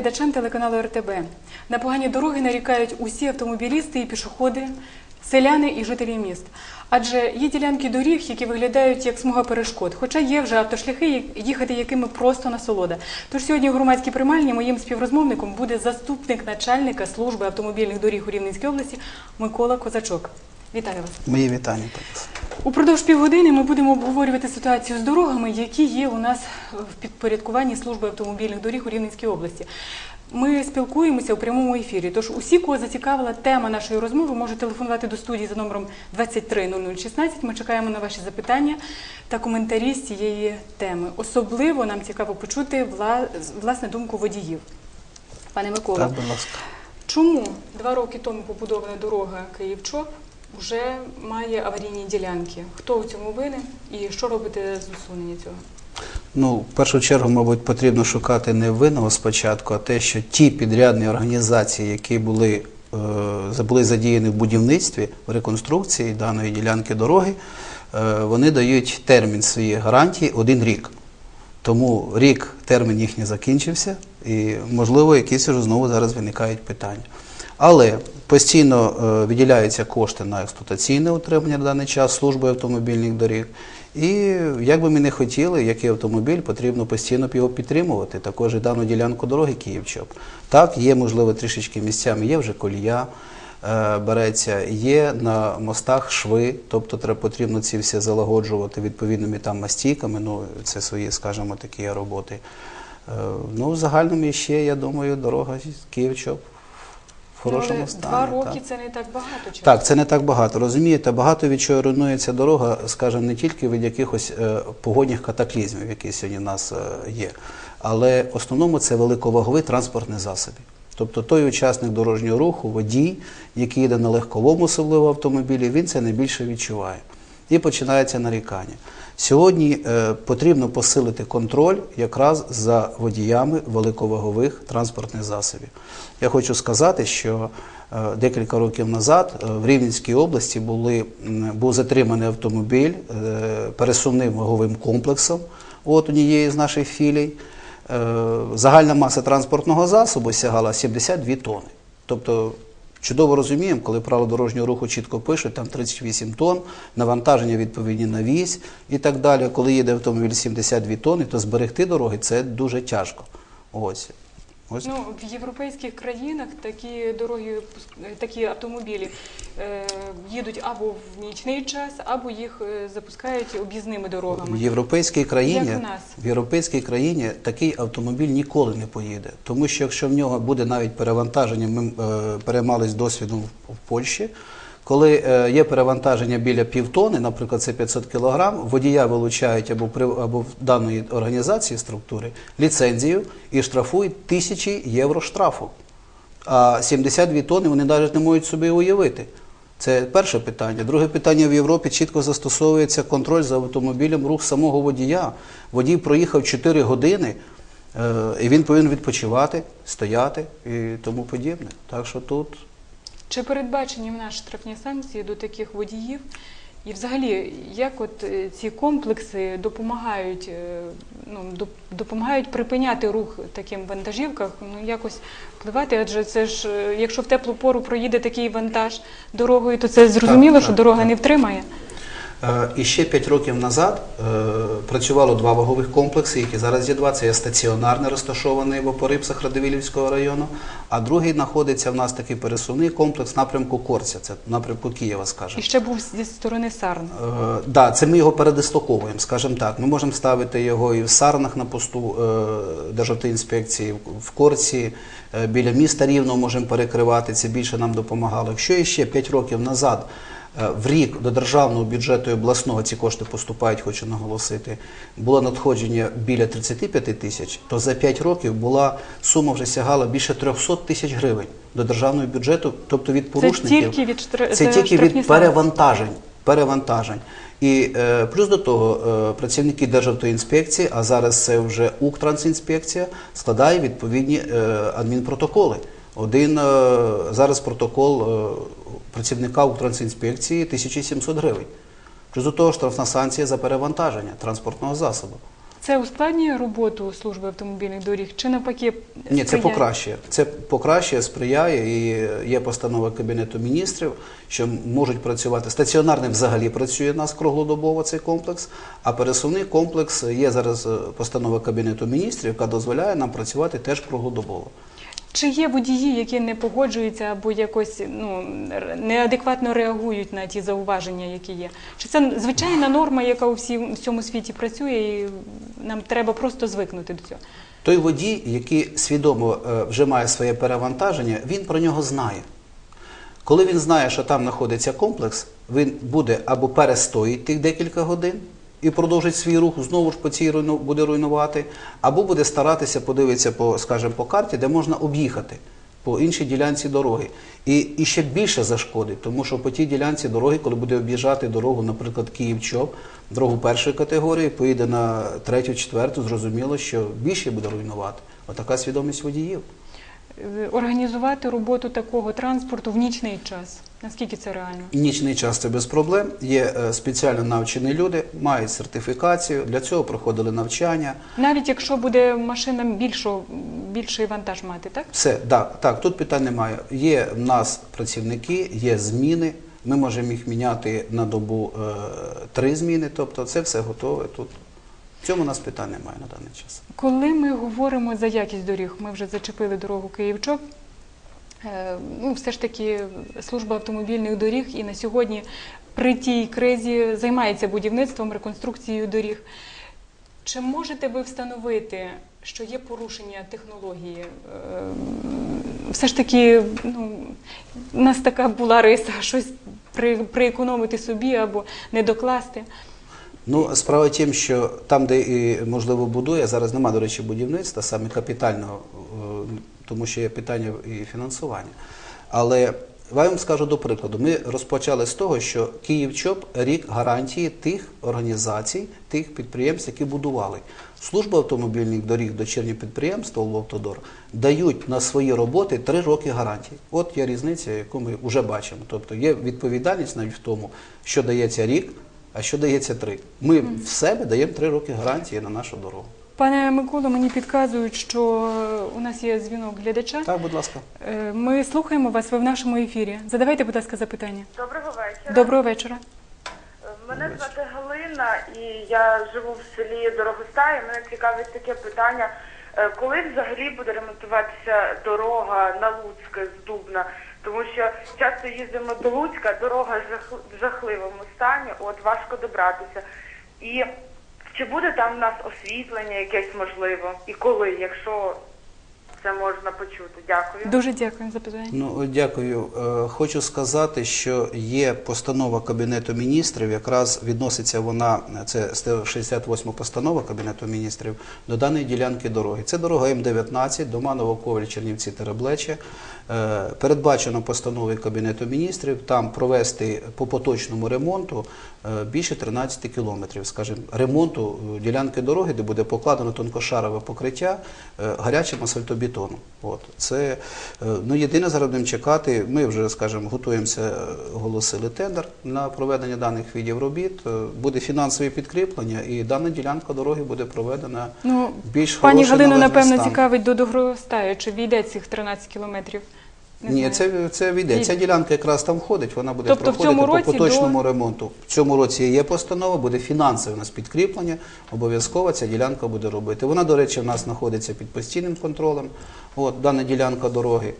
глядачам телеканалу РТБ. На погані дороги нарікають усі автомобілісти і пішоходи, селяни і жителі міст. Адже є ділянки доріг, які виглядають як смуга перешкод, хоча є вже автошляхи, їхати якими просто насолода. Тож сьогодні у громадській приймальні моїм співрозмовником буде заступник начальника служби автомобільних доріг у Рівненській області Микола Козачок. Вітаю вас. Мої вітання. Упродовж півгодини ми будемо обговорювати ситуацію з дорогами, які є у нас в підпорядкуванні служби автомобільних доріг у Рівненській області. Ми спілкуємося у прямому ефірі. Тож усі, кого зацікавила тема нашої розмови, можуть телефонувати до студії за номером 230016. Ми чекаємо на ваші запитання та коментарі з цієї теми. Особливо нам цікаво почути власне думку водіїв. Пане Микола, Так, будь ласка. Чому два роки тому побудована дорога Київ-Чоп вже має аварійні ділянки? Хто у цьому винен і що робите з усунення цього? Ну, в першу чергу, мабуть, потрібно шукати не винного спочатку, а те, що ті підрядні організації, які були, е, були задіяні в будівництві, в реконструкції даної ділянки дороги, е, вони дають термін своєї гарантії один рік. Тому рік термін їхній закінчився, і, можливо, якісь вже знову зараз виникають питання. Але постійно е, виділяються кошти на експлуатаційне утримання в даний час служби автомобільних доріг. І як би ми не хотіли, який автомобіль, потрібно постійно його підтримувати. Також і дану ділянку дороги Київ-Чоп. Так, є, можливо, трішечки місцями, є вже колія, е, береться, є на мостах шви, тобто треба потрібно ці всі залагоджувати відповідними там мастійками, ну це свої, скажімо, такі роботи. Е, Ну, в загальному ще, я думаю, дорога Київ-Чоп в хорошому стані. Два так. роки це не так багато. часу. Так, це не так багато. Розумієте, багато від чого руйнується дорога, скажімо, не тільки від якихось е, погодних катаклізмів, які сьогодні в нас е, є, але в основному це великоваговий транспортний засоби. Тобто той учасник дорожнього руху, водій, який йде на легковому особливо автомобілі, він це найбільше відчуває. І починається нарікання. Сьогодні е, потрібно посилити контроль якраз за водіями великовагових транспортних засобів. Я хочу сказати, що е, декілька років назад е, в Рівненській області були, був затриманий автомобіль е, пересувним ваговим комплексом от однієї з наших філій. Е, Загальна маса транспортного засобу сягала 72 тони. Тобто Чудово розуміємо, коли правила дорожнього руху чітко пишуть, там 38 тонн, навантаження відповідні на вісь і так далі. Коли їде автомобіль 72 тонни, то зберегти дороги це дуже тяжко. Ось. Ось. Ну, в європейських країнах такі дороги, пуск- такі автомобілі е, їдуть або в нічний час, або їх е, запускають об'їзними В дорогами. європейській країні, Як у нас? в європейській країні такий автомобіль ніколи не поїде. Тому що якщо в нього буде навіть перевантаження, ми е, переймались досвідом в, в Польщі, коли е, є перевантаження біля півтони, наприклад, це 500 кг, водія вилучають або, при, або в даної організації структури ліцензію і штрафують тисячі євро штрафу. А 72 тонни вони навіть не можуть собі уявити. Це перше питання. Друге питання в Європі чітко застосовується контроль за автомобілем, рух самого водія. Водій проїхав 4 години, е, і він повинен відпочивати, стояти і тому подібне. Так що тут Чи передбачені в нас штрафні санкції до таких водіїв? І взагалі, як от е, ці комплекси допомагають, е, ну, допомагають припиняти рух таким вантажівках, ну якось впливати, адже це ж, е, якщо в теплу пору проїде такий вантаж дорогою, то це зрозуміло, Так, що так, дорога так. не втримає. Е, І ще 5 років назад е, працювало два вагових комплекси, які зараз є два. Це є стаціонарний, розташований в Опорипсах Радивилівського району, а другий знаходиться в нас такий пересувний комплекс напрямку Корця, це напрямку Києва, скажімо. І ще був зі сторони Сарн. Е, да, це ми його передислоковуємо, скажімо так. Ми можемо ставити його і в Сарнах на посту е, Державтоінспекції, в- в Корці, е, біля міста Рівного можемо перекривати, це більше нам допомагало. Якщо іще 5 років назад в рік до державного бюджету і обласного ці кошти поступають, хочу наголосити, було надходження біля 35 тисяч, то за 5 років була сума вже сягала більше 300 тисяч гривень до державного бюджету, тобто від Це порушників. тільки від штра- Це тільки від перевантажень. перевантажень. І е, плюс до того, е, працівники Державтоінспекції, а зараз це вже Укртрансінспекція, складає відповідні е, адмінпротоколи. Один е, зараз протокол е, працівника Укртрансінспекції 1700 гривень. Плюс до того штрафна санкція за перевантаження транспортного засобу. Це ускладнює роботу служби автомобільних доріг чи навпаки? Ні, це сприяє? покращує. Це покращує, сприяє і є постанова Кабінету міністрів, що можуть працювати. Стаціонарний взагалі працює у нас круглодобово цей комплекс, а пересувний комплекс є зараз е, постанова Кабінету міністрів, яка дозволяє нам працювати теж круглодобово. Чи є водії, які не погоджуються або якось ну, неадекватно реагують на ті зауваження, які є? Чи це звичайна норма, яка у всім, всьому світі працює, і нам треба просто звикнути до цього? Той водій, який свідомо е, вже має своє перевантаження, він про нього знає. Коли він знає, що там знаходиться комплекс, він буде або перестоїть тих декілька годин і продовжить свій рух, знову ж по цій руйну- буде руйнувати, або буде старатися подивитися по, скажімо, по карті, де можна об'їхати по іншій ділянці дороги. І, і ще більше зашкодить, тому що по тій ділянці дороги, коли буде об'їжджати дорогу, наприклад, Київ-Чоп, дорогу першої категорії, поїде на третю, четверту, зрозуміло, що більше буде руйнувати. Отака свідомість водіїв. Е, Організувати роботу такого транспорту в нічний час. Наскільки це реально? Нічний час це без проблем. Є е, спеціально навчені люди, мають сертифікацію, для цього проходили навчання. Навіть якщо буде машина більшого, більший вантаж мати, так? Все, да, так, тут питань немає. Є в нас працівники, є зміни. Ми можемо їх міняти на добу е, три зміни, тобто це все готове тут. В цьому у нас питань немає на даний час. Коли ми говоримо за якість доріг, ми вже зачепили дорогу Київ-Чоп. Е, Ну, все ж таки, служба автомобільних доріг і на сьогодні при тій кризі займається будівництвом, реконструкцією доріг. Чи можете ви встановити, що є порушення технології? Е, Все ж таки, ну, у нас така була риса, щось при, приекономити собі або не докласти. Ну, справа тім, що там, де і можливо будує, зараз немає, до речі, будівництва, саме капітального, е, тому що є питання і фінансування. Але я вам скажу до прикладу, ми розпочали з того, що Київчоп рік гарантії тих організацій, тих підприємств, які будували. Служба автомобільних доріг, дочірні підприємства «Ловтодор» дають на свої роботи три роки гарантії. От є різниця, яку ми вже бачимо. Тобто є відповідальність навіть в тому, що дається рік, а що дається три. Ми в себе даємо три роки гарантії на нашу дорогу. Пане Миколо, мені підказують, що у нас є дзвінок глядача. Так, будь ласка. Е, Ми слухаємо вас, ви в нашому ефірі. Задавайте, будь ласка, запитання. Доброго вечора. Доброго вечора. Мене звати Галина і я живу в селі Дорогостаї. Мене цікавить таке питання. Е, Коли взагалі буде ремонтуватися дорога на Луцьке з Дубна? Тому що часто їздимо до Луцька, дорога в жахливому стані, от важко добратися. І чи буде там в нас освітлення якесь можливо? І коли, якщо це можна почути? Дякую. Дуже дякую за питання. Ну, дякую. Е, Хочу сказати, що є постанова Кабінету міністрів, якраз відноситься вона, це 68 постанова Кабінету міністрів, до даної ділянки дороги. Це дорога М19, Доманово, Коваль, Чернівці, Тереблече. Е, Передбачено постановою Кабінету міністрів там провести по поточному ремонту е, більше 13 кілометрів, скажімо, ремонту е, ділянки дороги, де буде покладено тонкошарове покриття гарячим асфальтобетоном. От це ну єдине зараз будемо чекати. Ми вже скажімо, готуємося, оголосили тендер на проведення даних видів робіт. Буде фінансове підкріплення, і дана ділянка дороги буде проведена Ну, більш пані хороший Галину, напевно, стан. цікавить до Догростаю, чи війде цих 13 кілометрів? Не Ні, це, це війде. Ця ділянка якраз там входить, вона буде Тобто проходити по поточному до- ремонту. В цьому році є постанова, буде фінансове у нас підкріплення, обов'язково ця ділянка буде робити. Вона, до речі, в нас знаходиться під постійним контролем, от, дана ділянка дороги.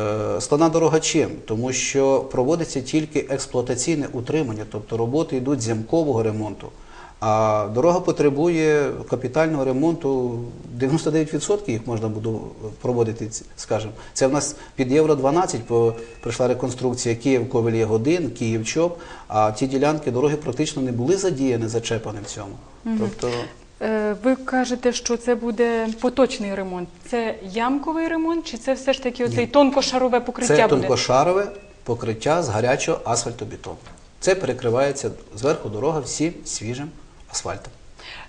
Е, Складна дорога чим? Тому що проводиться тільки експлуатаційне утримання, тобто роботи йдуть з ямкового ремонту. А дорога потребує капітального ремонту. 99% їх можна буде проводити, скажімо. Це в нас під Євро 12 по- прийшла реконструкція Київ Ковель Ягодин, Київ Чоп, а ті ділянки дороги практично не були задіяні, зачепані в цьому. Тобто Е, Ви кажете, що це буде поточний ремонт. Це ямковий ремонт, чи це все ж таки оцей тонкошарове покриття це буде? тонкошарове покриття з гарячого асфальтобетону. Це перекривається зверху дорога всім свіжим асфальтом.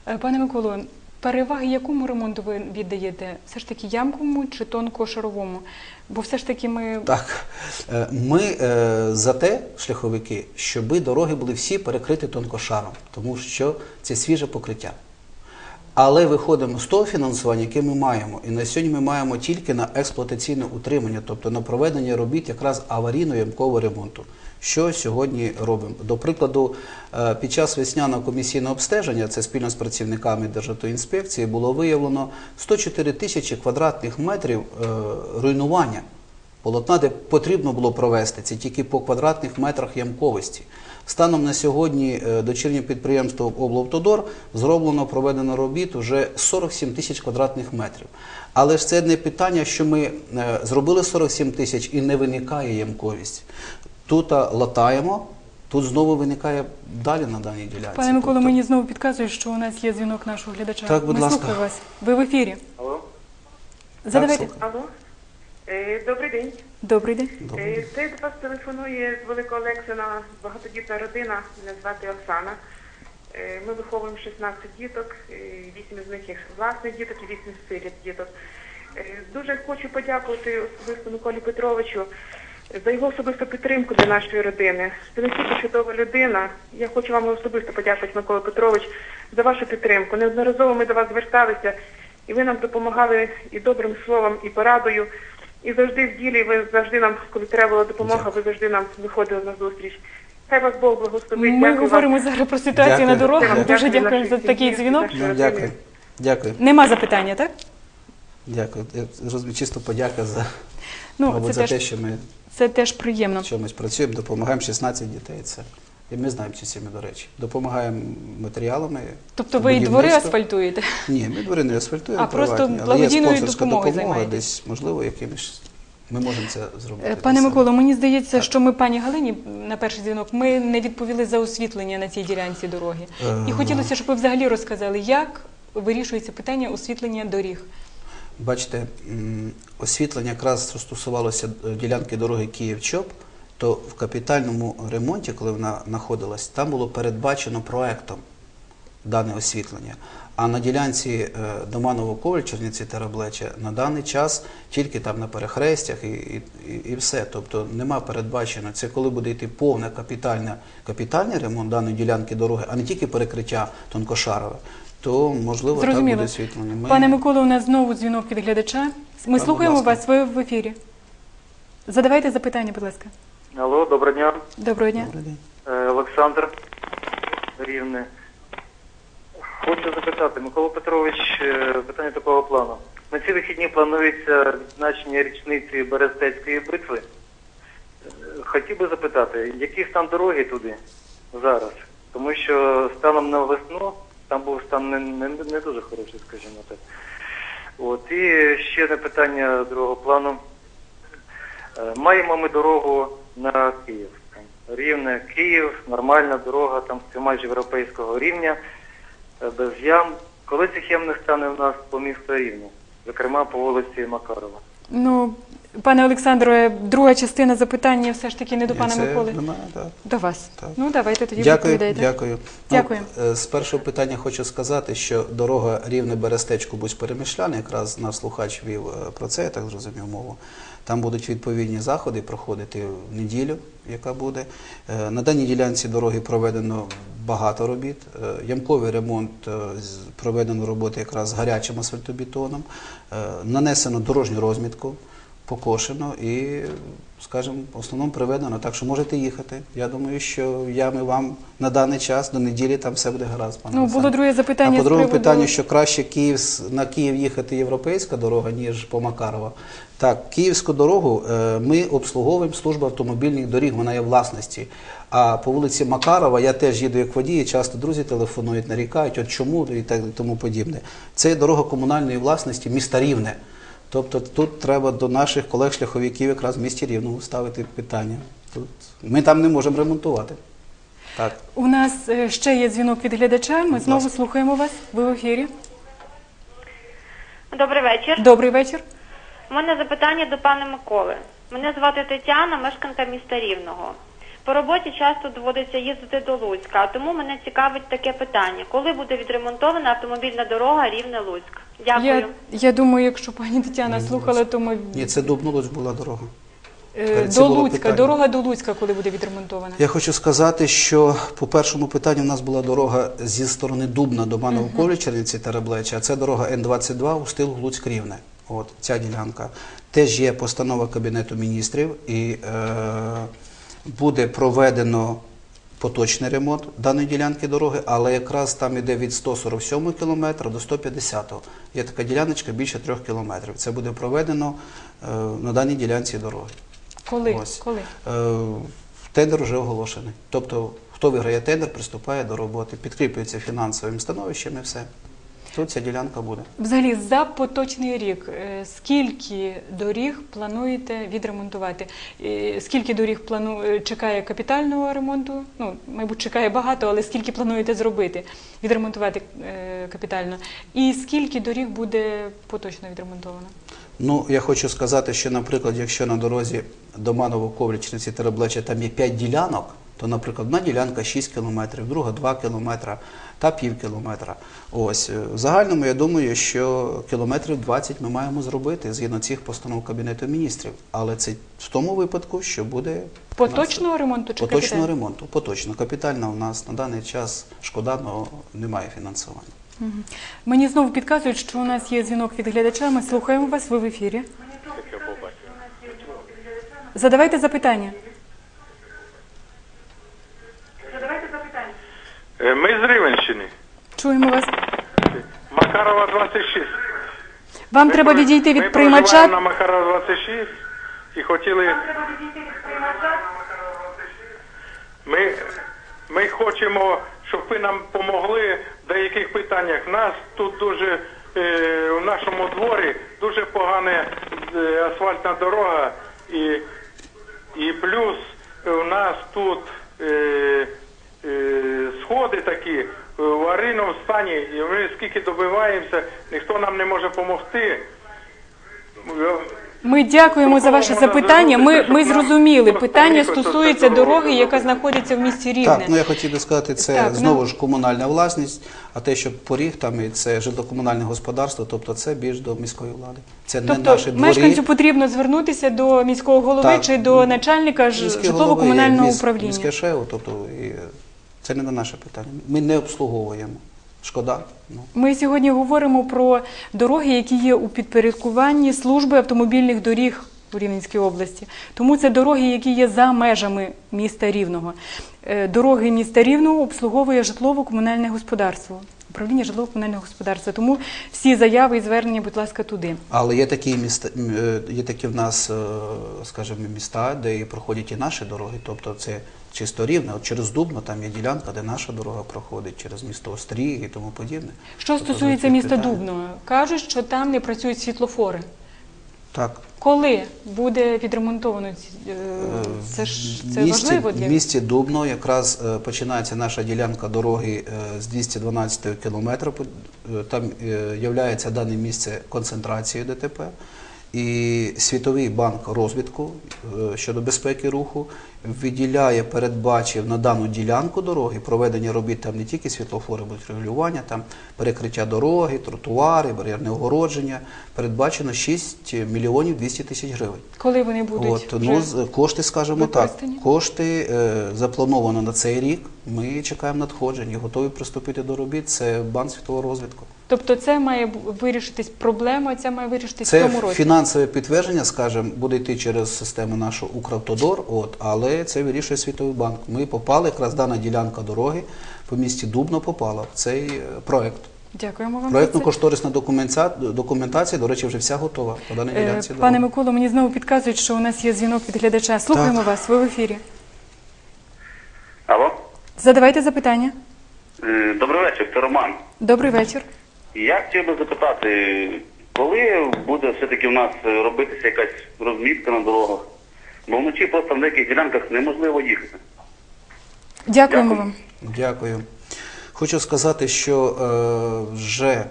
Е, Пане Миколо, переваги якому ремонту ви віддаєте? Все ж таки ямковому чи тонкошаровому? Бо все ж таки ми Так, е, ми е, за те, шляховики, щоб дороги були всі перекриті тонкошаром, тому що це свіже покриття. Але виходимо з того фінансування, яке ми маємо. І на сьогодні ми маємо тільки на експлуатаційне утримання, тобто на проведення робіт якраз аварійно-ямкового ремонту. Що сьогодні робимо? До прикладу, е, під час весняного комісійного обстеження, це спільно з працівниками Державтоінспекції, було виявлено 104 тисячі квадратних метрів е, руйнування полотна, де потрібно було провести, це тільки по квадратних метрах ямковості. Станом на сьогодні е, дочірнє підприємство облавтодор зроблено проведено робіт уже 47 тисяч квадратних метрів. Але ж це не питання, що ми зробили 47 тисяч і не виникає ямковість. Тут латаємо, тут знову виникає далі на даній ділянці. Пане Миколо, Тобто- мені знову підказують, що у нас є дзвінок нашого глядача. Так, будь Ми ласка. слухаємо вас. Ви в ефірі. Алло, Задавайте. слухаю. Алло, Е, добрий день. Добрий день. Добре. Е, Це до вас телефонує з Великого Олексина багатодітна родина. Мене звати Оксана. Е, Ми виховуємо 16 діток, 8 з них є власних діток і 8 сиріт діток. Е, Дуже хочу подякувати особисто Миколі Петровичу за його особисту підтримку для нашої родини. Це настільки чудова людина. Я хочу вам особисто подякувати, Микола Петрович, за вашу підтримку. Неодноразово ми до вас зверталися, і ви нам допомагали і добрим словом, і порадою. І завжди в ділі ви завжди нам, коли треба була допомога, ви завжди нам виходили на зустріч. Хай вас Бог благословить. Ми Дякую говоримо вам. зараз про ситуацію Дякую. на дорогах. Дякую. Дуже Дякую дякую за нашій такий сім'ї, дзвінок. нашій Ну, родині. дякую. Дякую. Нема запитання, так? Дякую. Я розумію, чисто подяка за, Ну, мабуть, це за теж, те, що ми це теж приємно. чомусь працюємо, допомагаємо 16 дітей. Це і ми знаємо ці сім'ї, до речі. Допомагаємо матеріалами. Тобто ви і двори асфальтуєте? Ні, ми двори не асфальтуємо. А просто благодійною допомогою допомога, займаєтесь? десь можливо якимось. Ми можемо це зробити. Е, Пане. Миколо, мені здається, що ми пані Галині на перший дзвінок ми не відповіли за освітлення на цій ділянці дороги. І Е, хотілося, щоб ви взагалі розказали, як вирішується питання освітлення доріг. Бачите, освітлення якраз стосувалося е, ділянки дороги Київ-Чоп, то в капітальному ремонті, коли вона знаходилась, там було передбачено проектом дане освітлення. А на ділянці е, Доманово коваль Черніці Тераблече на даний час тільки там на перехрестях і, і, і- все. Тобто нема передбачено. Це коли буде йти повне капітальний ремонт даної ділянки дороги, а не тільки перекриття тонкошарове, то можливо так Зрозуміло. буде освітлення. Ми- Пане Миколо, у нас знову дзвінок від глядача. Ми будь слухаємо вас, ви в ефірі. Задавайте запитання, будь ласка. алло, доброго дня. Доброго дня. Добрий день. Е, Олександр Рівне. Хочу запитати, Микола Петрович, е, питання такого плану. На ці вихідні планується відзначення річниці Берестецької битви. Е, Хотів би запитати, який стан дороги туди зараз? Тому що станом на весну там був стан не, не, не дуже хороший, скажімо так. От, і ще одне питання другого плану. Е, Маємо ми дорогу на Київ. Рівне Київ, нормальна дорога, там майже європейського рівня, е, без ям. Коли цих ям не стане в нас по місту Рівне, зокрема по вулиці Макарова? Ну, пане Олександре, друга частина запитання все ж таки не до пана це Миколи. немає, так. До вас. Так. Ну, давайте тоді Дякую, відповідайте. дякую. Дякую. Ну, з першого питання хочу сказати, що дорога рівне Берестечку будь перемишляна, якраз наш слухач вів е, про це, я так зрозумів мову. Там будуть відповідні заходи проходити в неділю, яка буде. Е, На даній ділянці дороги проведено багато робіт. Ямковий ремонт проведено роботи якраз з гарячим асфальтобетоном. Нанесено дорожню розмітку покошено і, скажімо, в основному приведено, так що можете їхати. Я думаю, що ями вам на даний час до неділі там все буде гаразд. пане Ну, було друге запитання А по другому питанню, що краще Київ на Київ їхати європейська дорога, ніж по Макарова. Так, київську дорогу е, ми обслуговуємо служба автомобільних доріг, вона є власності. А по вулиці Макарова я теж їду як водій, часто друзі телефонують, нарікають, от чому і так і тому подібне. Це дорога комунальної власності міста Рівне. Тобто тут треба до наших колег-шляховиків якраз в місті Рівному ставити питання. Тут ми там не можемо ремонтувати. Так. У нас е, ще є дзвінок від глядача. Ми знову слухаємо вас. Ви в ефірі. Добрий вечір. Добрий вечір. У мене запитання до пана Миколи. Мене звати Тетяна, мешканка міста Рівного. По роботі часто доводиться їздити до Луцька, а тому мене цікавить таке питання: коли буде відремонтована автомобільна дорога Рівне-Луцьк? Дякую. Я, я думаю, якщо пані Тетяна слухала, то ми Ні, це Дубнулоч була дорога. Е, Перед До було Луцька, питання. дорога до Луцька, коли буде відремонтована? Я хочу сказати, що по першому питанню в нас була дорога зі сторони Дубна до Мановкові, Чернівці та Реблеча, а це дорога Н-22 у стилу Луцьк Рівне. От ця ділянка. Теж є постанова Кабінету міністрів і е, буде проведено поточний ремонт даної ділянки дороги, але якраз там іде від 147 кілометра до 150. Є така діляночка більше трьох кілометрів. Це буде проведено е, на даній ділянці дороги. Коли? Ось. Коли? Е, Тендер вже оголошений. Тобто, хто виграє тендер, приступає до роботи, підкріплюється фінансовим становищем і все. Тут ця ділянка буде. Взагалі, за поточний рік, е, скільки доріг плануєте відремонтувати? Е, Скільки доріг плану... е, чекає капітального ремонту? Ну, мабуть, чекає багато, але скільки плануєте зробити, відремонтувати капітально? І скільки доріг буде поточно відремонтовано? Ну, я хочу сказати, що, наприклад, якщо на дорозі до Маново Ковлічниці Тереблеча там є 5 ділянок, то, наприклад, одна ділянка 6 кілометрів, друга 2 кілометра та пів кілометра. Ось е, в загальному я думаю, що кілометрів 20 ми маємо зробити згідно цих постанов Кабінету міністрів. Але це в тому випадку, що буде Поточного ремонту чи поточного капітального? ремонту. Поточно. Капітально у нас на даний час шкода, але немає фінансування. Мгм. Мені знову підказують, що у нас є дзвінок від глядача. Ми слухаємо вас, ви в ефірі. Задавайте запитання. Ми з Рівенщини. Чуємо вас. Макарова 26. Вам Ми треба відійти ми від проживаємо приймача. на Макарова 26 і хотіли. Ми, ми хочемо, щоб ви нам допомогли в деяких питаннях. У Нас тут дуже е, у нашому дворі дуже погана е, асфальтна дорога і, і плюс у нас тут е, е, сходи такі е, в аварійному стані, і ми скільки добиваємося, ніхто нам не може допомогти. Ми дякуємо за ваше запитання. Ми, ми зрозуміли. Питання стосується дороги, яка знаходиться в місті Рівне. Так, ну я хотів би сказати, це Так, знову ну- ж комунальна власність, а те, що поріг там і це житлокомунальне господарство, тобто це більш до міської влади. Це не Тобто наші дворі. мешканцю потрібно звернутися до міського голови Так. чи до начальника житлово-комунального управління. Міське ШЕУ, тобто і це не на наше питання. Ми не обслуговуємо. Шкода. Ну. Ми сьогодні говоримо про дороги, які є у підпорядкуванні служби автомобільних доріг у Рівненській області. Тому це дороги, які є за межами міста Рівного. Е, Дороги міста Рівного обслуговує житлово-комунальне господарство. Управління житлово-комунального господарства. Тому всі заяви і звернення, будь ласка, туди. Але є такі міста, е, є такі в нас, е, скажімо, міста, де проходять і наші дороги. Тобто це чисто рівне. От через Дубно там є ділянка, де наша дорога проходить, через місто Остріг і тому подібне. Що Тобто стосується міста питання. Дубно, кажуть, що там не працюють світлофори. Так. Коли буде відремонтовано ці- е, це ж це в місті, важливо для в місті Дубно якраз е, починається наша ділянка дороги е, з 212 кілометра. Е, Там е, являється дане місце концентрацією ДТП. І Світовий банк розвитку е, щодо безпеки руху виділяє, передбачив на дану ділянку дороги проведення робіт там не тільки світлофори, будуть регулювання, там перекриття дороги, тротуари, бар'єрне огородження. Передбачено 6 мільйонів 200 тисяч гривень. коли вони будуть От, ну, кошти, скажімо так, кошти е, заплановано на цей рік. Ми чекаємо надходжень і готові приступити до робіт. Це банк світового розвитку. Тобто це має вирішитись проблема, ця має вирішитись в цьому році. фінансове підтвердження, скажімо, буде йти через систему нашого Укравтодор, от, але це вирішує Світовий банк. Ми попали, якраз дана ділянка дороги по місті Дубно попала в цей е, проект. Дякуємо вам. Проєктно-кошторисна документація, документація, до речі, вже вся готова по даній Е, ділянці Пане дороги. Миколо, мені знову підказують, що у нас є дзвінок від глядача. Слухаємо Так. вас, ви в ефірі. Алло, Задавайте запитання. Е, добрий вечір, це Роман. Добрий вечір. Я хотів би запитати, коли буде все-таки в нас робитися якась розмітка на дорогах? Бо вночі просто в деяких ділянках неможливо їхати. Дякуємо Дякую. вам. Дякую. Хочу сказати, що е, вже,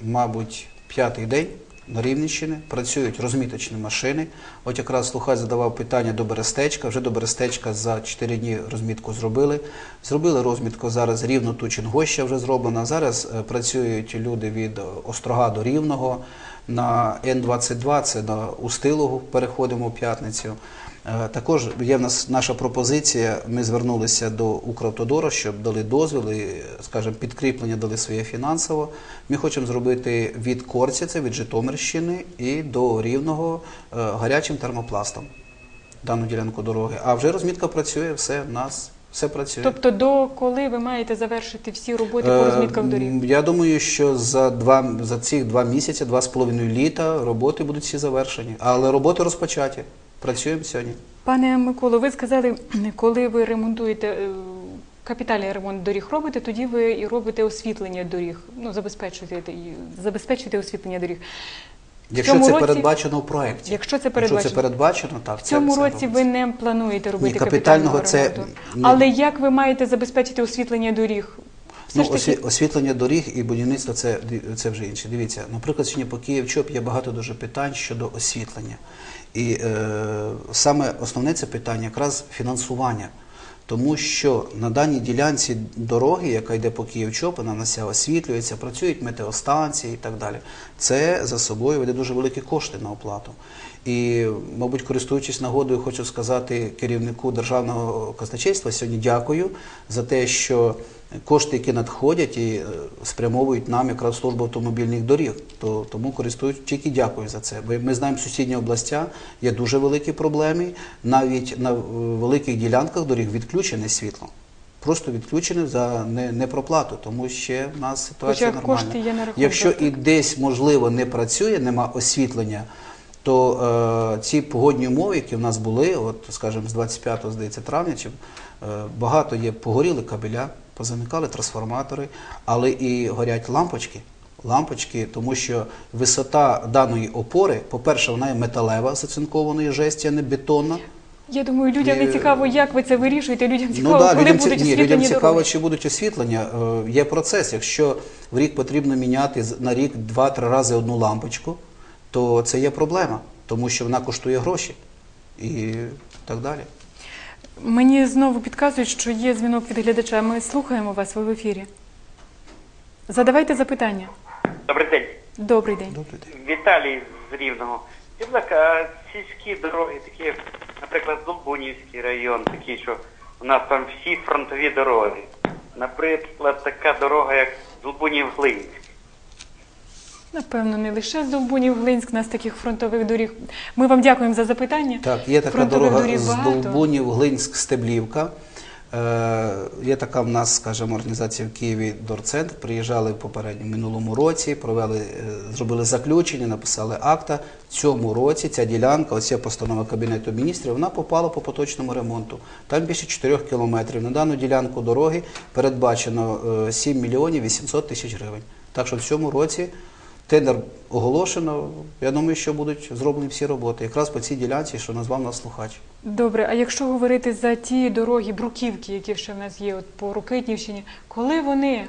мабуть, п'ятий день на Рівненщині працюють розміточні машини. От якраз слухач задавав питання до Берестечка. Вже до Берестечка за 4 дні розмітку зробили. Зробили розмітку зараз рівно ту Чингоща вже зроблена. Зараз е, працюють люди від Острога до Рівного. На Н-22 це на Устилову переходимо в п'ятницю. Е, Також є в нас наша пропозиція. Ми звернулися до Укравтодора, щоб дали дозвіл і, скажімо, підкріплення дали своє фінансово. Ми хочемо зробити від Корця, від Житомирщини і до Рівного е, гарячим термопластом дану ділянку дороги. А вже розмітка працює, все в нас все працює. Тобто, до коли ви маєте завершити всі роботи по Е, доріг? Я думаю, що за два за ці два місяці, два з половиною літа роботи будуть всі завершені. Але роботи розпочаті. Працюємо сьогодні. Пане Миколо, ви сказали, коли ви ремонтуєте е, капітальний ремонт доріг робите, тоді ви і робите освітлення доріг. Ну, забезпечуєте, забезпечуєте освітлення доріг. Якщо це році- передбачено в проєкті. Якщо це Якщо це передбачено, так. В цьому це, році ви не плануєте робити Ні, капітального, капітального це ремонту. Але як ви маєте забезпечити освітлення доріг? Все Ну, ж таки, освітлення доріг і будівництво це, це вже інше. Дивіться, наприклад, сьогодні по Київ-ЧОП є багато дуже питань щодо освітлення. І е, саме основне це питання якраз фінансування. Тому що на даній ділянці дороги, яка йде по Київ-ЧОП, вона на ся освітлюється, працюють метеостанції і так далі. Це за собою веде дуже великі кошти на оплату. І, мабуть, користуючись нагодою, хочу сказати керівнику державного казначейства сьогодні дякую за те, що кошти, які надходять і е, спрямовують нам якраз службу автомобільних доріг. То тому користуюсь тільки дякую за це. Бо ми знаємо, сусідні областя є дуже великі проблеми. Навіть на е, великих ділянках доріг відключене світло. Просто відключене за не, непроплату, тому ще в нас ситуація Хоча нормальна. кошти є на рахунках, Якщо і десь можливо не працює, нема освітлення, то е, ці погодні умови, які в нас були, от скажімо, з 25 здається травня, чи е, багато є погоріли кабеля, позамикали трансформатори, але і горять лампочки. Лампочки, тому що висота даної опори, по-перше, вона є металева з оцинкованої жесті, а не бетонна. я думаю, людям не цікаво, як ви це вирішуєте. Людям цікаво, Ну да, коли людям, будуть ні, освітлені людям цікаво, дороги. чи будуть освітлення. Е, Є процес. Якщо в рік потрібно міняти на рік два-три рази одну лампочку, то це є проблема, тому що вона коштує гроші і так далі. Мені знову підказують, що є дзвінок від глядача. Ми слухаємо вас, ви в ефірі. Задавайте запитання. Добрий день. Добрий день. Добрий день. Віталій з Рівного. Будь ласка, а сільські дороги, такі, наприклад, Долбунівський район, такий, що у нас там всі фронтові дороги. Наприклад, така дорога, як Долбунів-Глинськ. Напевно, не лише з Довбунів Глинськ, у нас таких фронтових доріг. Ми вам дякуємо за запитання. Так, є така Фронтових дорога доріг з багато. Долбунів, Глинськ, Стеблівка. Е, є така в нас, скажімо, організація в Києві Дорцентр. Приїжджали в попередньому минулому році, провели, е, зробили заключення, написали акта. В цьому році ця ділянка, оця постанова Кабінету міністрів, вона попала по поточному ремонту. Там більше 4 кілометрів. На дану ділянку дороги передбачено е, 7 мільйонів 800 тисяч гривень. Так що в цьому році Тендер оголошено. Я думаю, що будуть зроблені всі роботи. Якраз по цій ділянці, що назвав нас слухач. Добре, а якщо говорити за ті дороги, бруківки, які ще в нас є от по Рокитнівщині, коли вони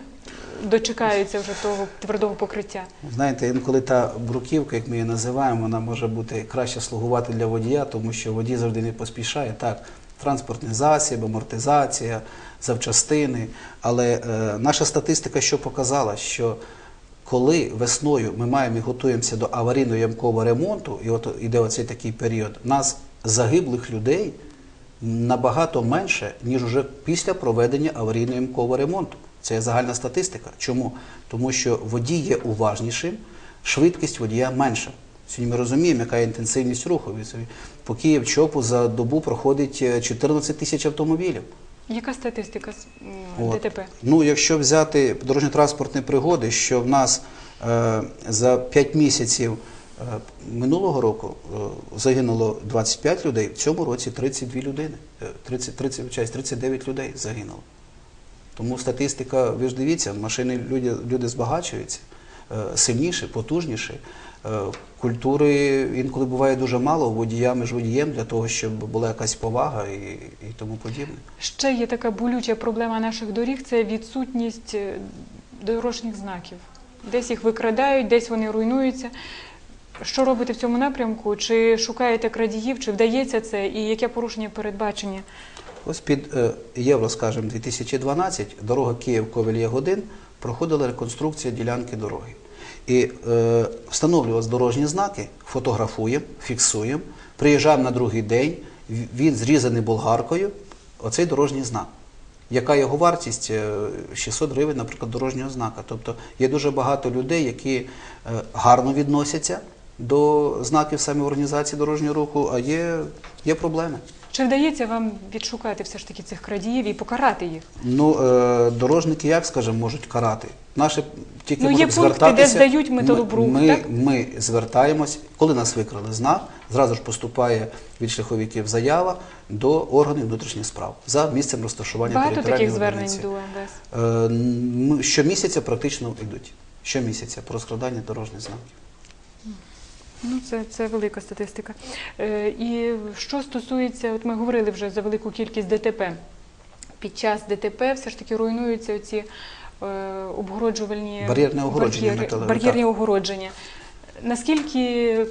дочекаються вже того твердого покриття? Знаєте, інколи та бруківка, як ми її називаємо, вона може бути краще слугувати для водія, тому що водій завжди не поспішає. Так, транспортний засіб, амортизація, запчастини. Але е, наша статистика що показала, що коли весною ми маємо і готуємося до аварійно-ямкового ремонту, і от іде оцей такий період, нас загиблих людей набагато менше, ніж уже після проведення аварійно-ямкового ремонту. Це є загальна статистика. Чому? Тому що водій є уважнішим, швидкість водія менша. Сьогодні ми розуміємо, яка є інтенсивність руху. По Київ-Чопу за добу проходить е, 14 тисяч автомобілів. Яка статистика з. ДТП? Ну, якщо взяти дорожньо-транспортні пригоди, що в нас е, за 5 місяців е, минулого року е, загинуло 25 людей, в цьому році 32 людини, е, 30, 30, 39 людей загинуло. Тому статистика, ви ж дивіться, машини люди, люди збагачуються, сильніші, потужніші. Е, Культури інколи буває дуже мало водія між водієм для того, щоб була якась повага і, і тому подібне. Ще є така болюча проблема наших доріг це відсутність е, дорожніх знаків. Десь їх викрадають, десь вони руйнуються. Що робите в цьому напрямку? Чи шукаєте крадіїв, чи вдається це, і яке порушення передбачення? Ось під е, євро, скажімо, 2012 дорога Київ-Ковель-Ягодин проходила реконструкція ділянки дороги. І е, встановлювалися дорожні знаки, фотографуємо, фіксуємо, приїжджаємо на другий день В- Він зрізаний болгаркою, оцей дорожній знак. Яка його вартість? Е, 600 гривень, наприклад, дорожнього знака. Тобто є дуже багато людей, які е, гарно відносяться до знаків саме організації дорожнього руху, а є, є проблеми. Чи вдається вам відшукати все ж таки цих крадіїв і покарати їх? Ну, е, дорожники, як скажемо, можуть карати. Наші тільки Ну, є пункти, де звертатися. здають металобрухт, ми, так? Ми, звертаємось, коли нас викрали знак, зразу ж поступає від шляховиків заява до органів внутрішніх справ за місцем розташування Багато територіальної таких звернень до МВС. Е, Щомісяця практично йдуть. Щомісяця про розкрадання дорожніх знаків. Ну, це, це велика статистика. Е, і що стосується, от ми говорили вже за велику кількість ДТП. Під час ДТП все ж таки руйнуються ці е, обгороджувальні Бар'єрне огородження металеве, бар'єрні огородження. Наскільки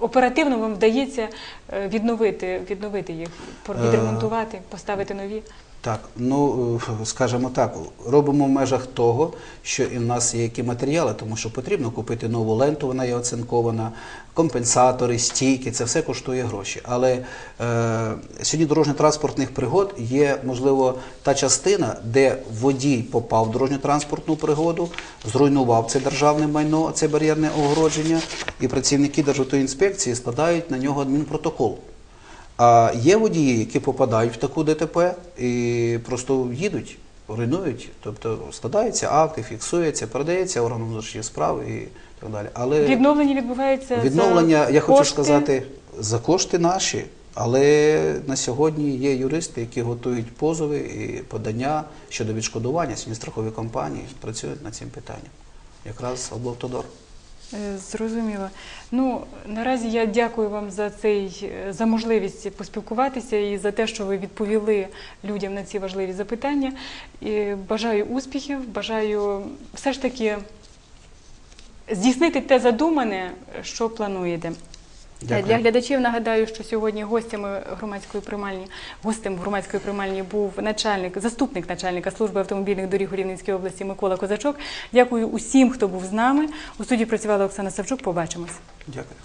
оперативно вам вдається е, відновити, відновити їх, Е, відремонтувати, поставити нові? Так, ну е, скажімо так, робимо в межах того, що і в нас є які матеріали, тому що потрібно купити нову ленту, вона є оцинкована, компенсатори, стійки, це все коштує гроші. Але е, сьогодні дорожньо-транспортних пригод є, можливо, та частина, де водій попав в дорожньо-транспортну пригоду, зруйнував це державне майно, це бар'єрне огородження, і працівники Державтоінспекції складають на нього адмінпротокол. А є водії, які попадають в таку ДТП і просто їдуть, руйнують, тобто складаються акти, фіксується, передається органам внутрішніх справ і так далі. Але Відновлення відбувається відновлення, за я хочу кошти? сказати, за кошти наші, але на сьогодні є юристи, які готують позови і подання щодо відшкодування. Сьогодні страхові компанії працюють над цим питанням. Якраз облавтодор. Е, Зрозуміло. Ну наразі я дякую вам за цей е, за можливість поспілкуватися і за те, що ви відповіли людям на ці важливі запитання. І бажаю успіхів, бажаю все ж таки здійснити те задумане, що плануєте. Дякую. Для глядачів нагадаю, що сьогодні гостями громадської приймальні, гостем громадської приймальні був начальник, заступник начальника служби автомобільних доріг у Рівненській області Микола Козачок. Дякую усім, хто був з нами. У студії працювала Оксана Савчук. Побачимось. Дякую.